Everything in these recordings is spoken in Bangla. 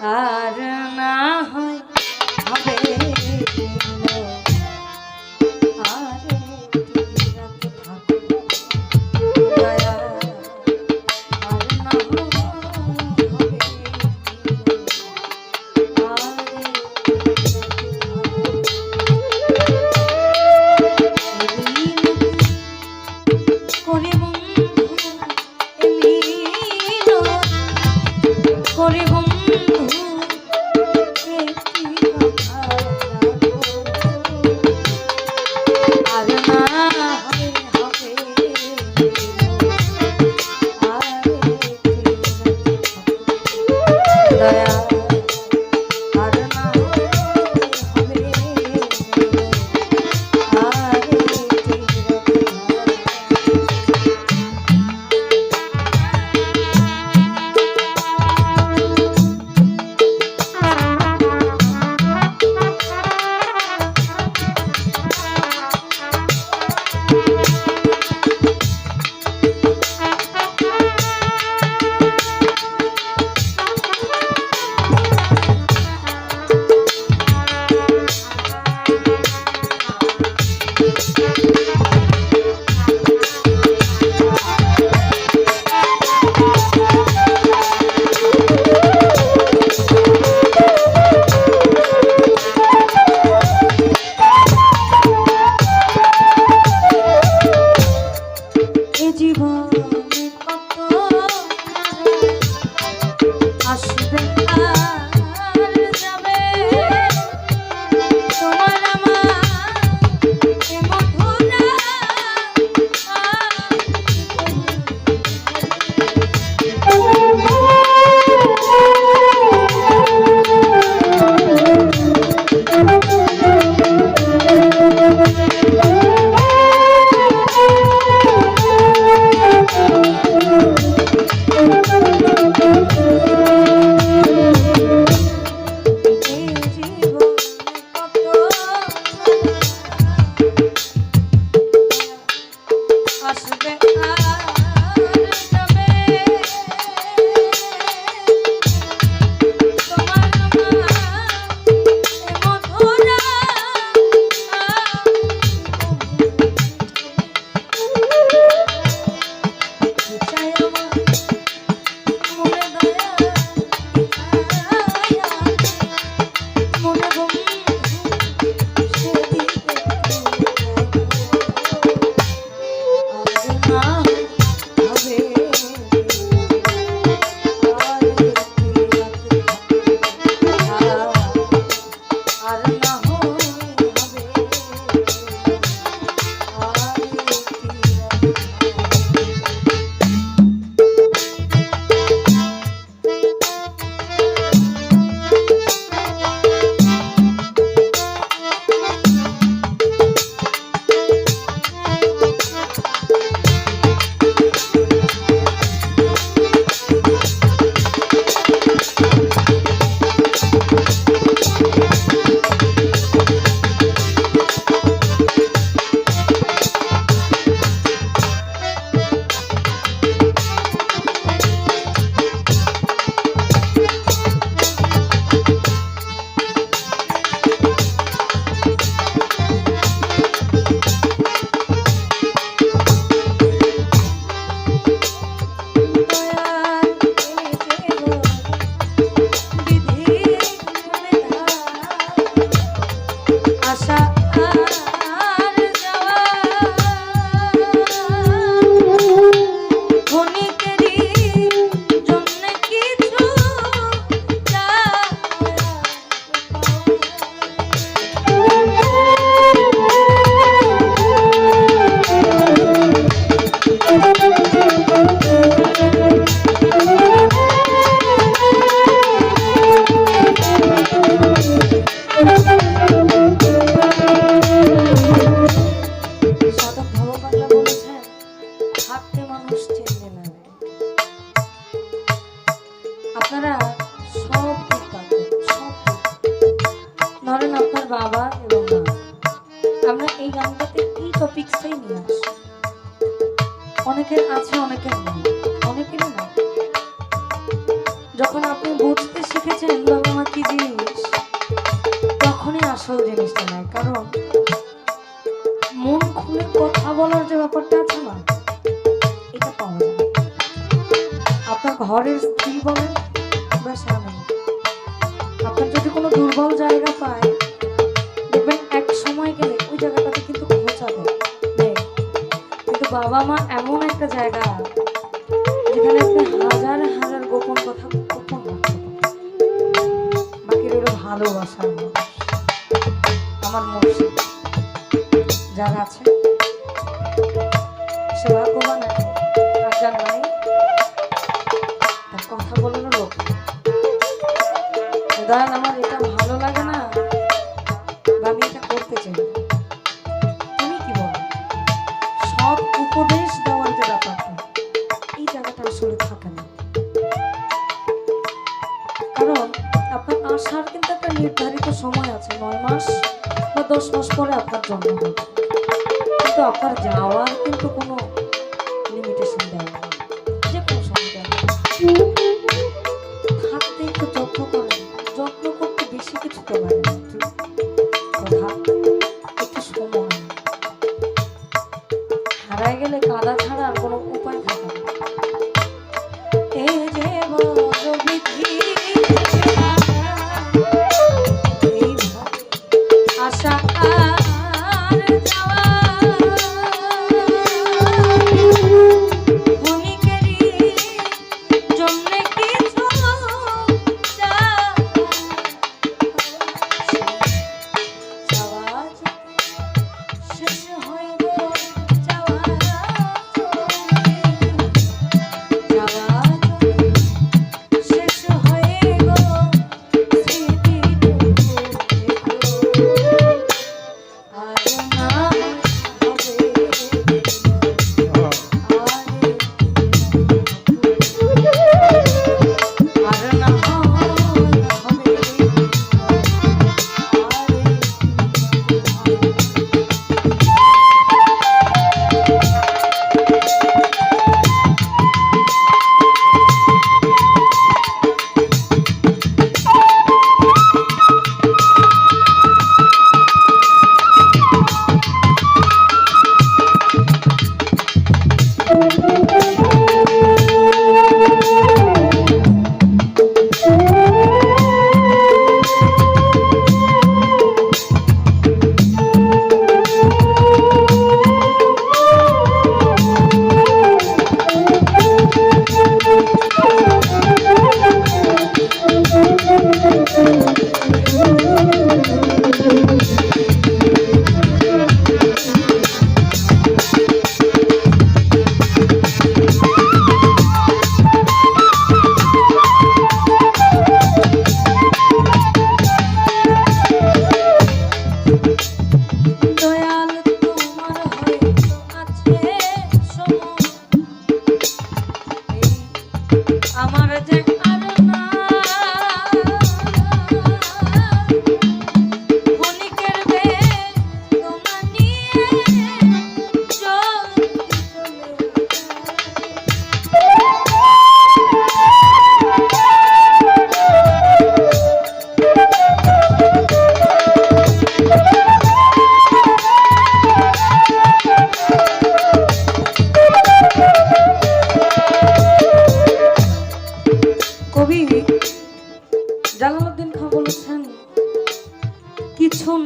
আর আশা। গানটাতে নিয়ে আসি। অনেকের আছে, অনেকের নেই। অনেকেরই নাই। যখন আপনি বুঝতে শিখেছেন বাবা মা কি জিনিস, তখনই আসল জিনিসটা নেয়। কারণ মন খুলে কথা বলার যে ব্যাপারটা আছে না, এটা পাওয়া যায় আপনার ঘরের স্ত্রী বলেন বা স্বামী। আপনার যদি কোনো দুর্বল জায়গা পায় বাবা মা এমন একটা জায়গা যেখানে হাজার হাজার গোপন কথা গোপন বাকি রইল ভালোবাসার আমার মুর্শিদ যারা আছে, সে ভাগ্যবান। আর যার নাই, তার কথা বলার লোক। দাদা আমার আপনার জন্ম কিন্তু আপনার যাওয়ার কিন্তু কোনো লিমিটেশন দেওয়া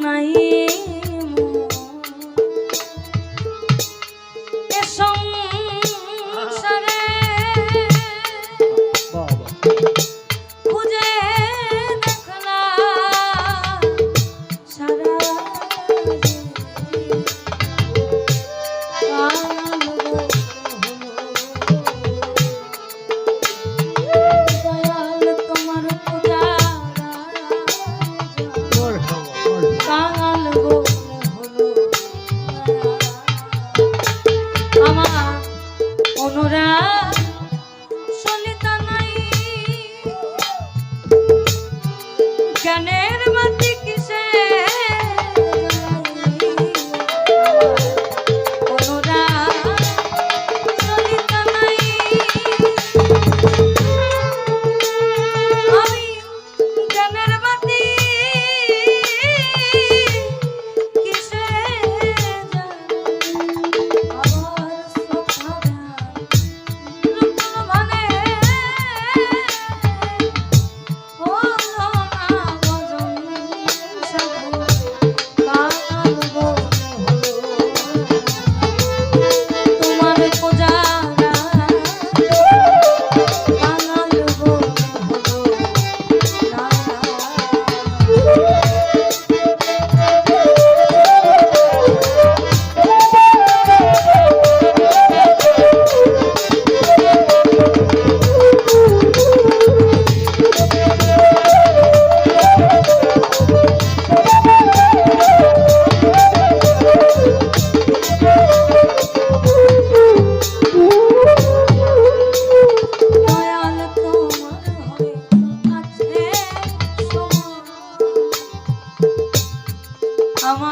aí. I llanero.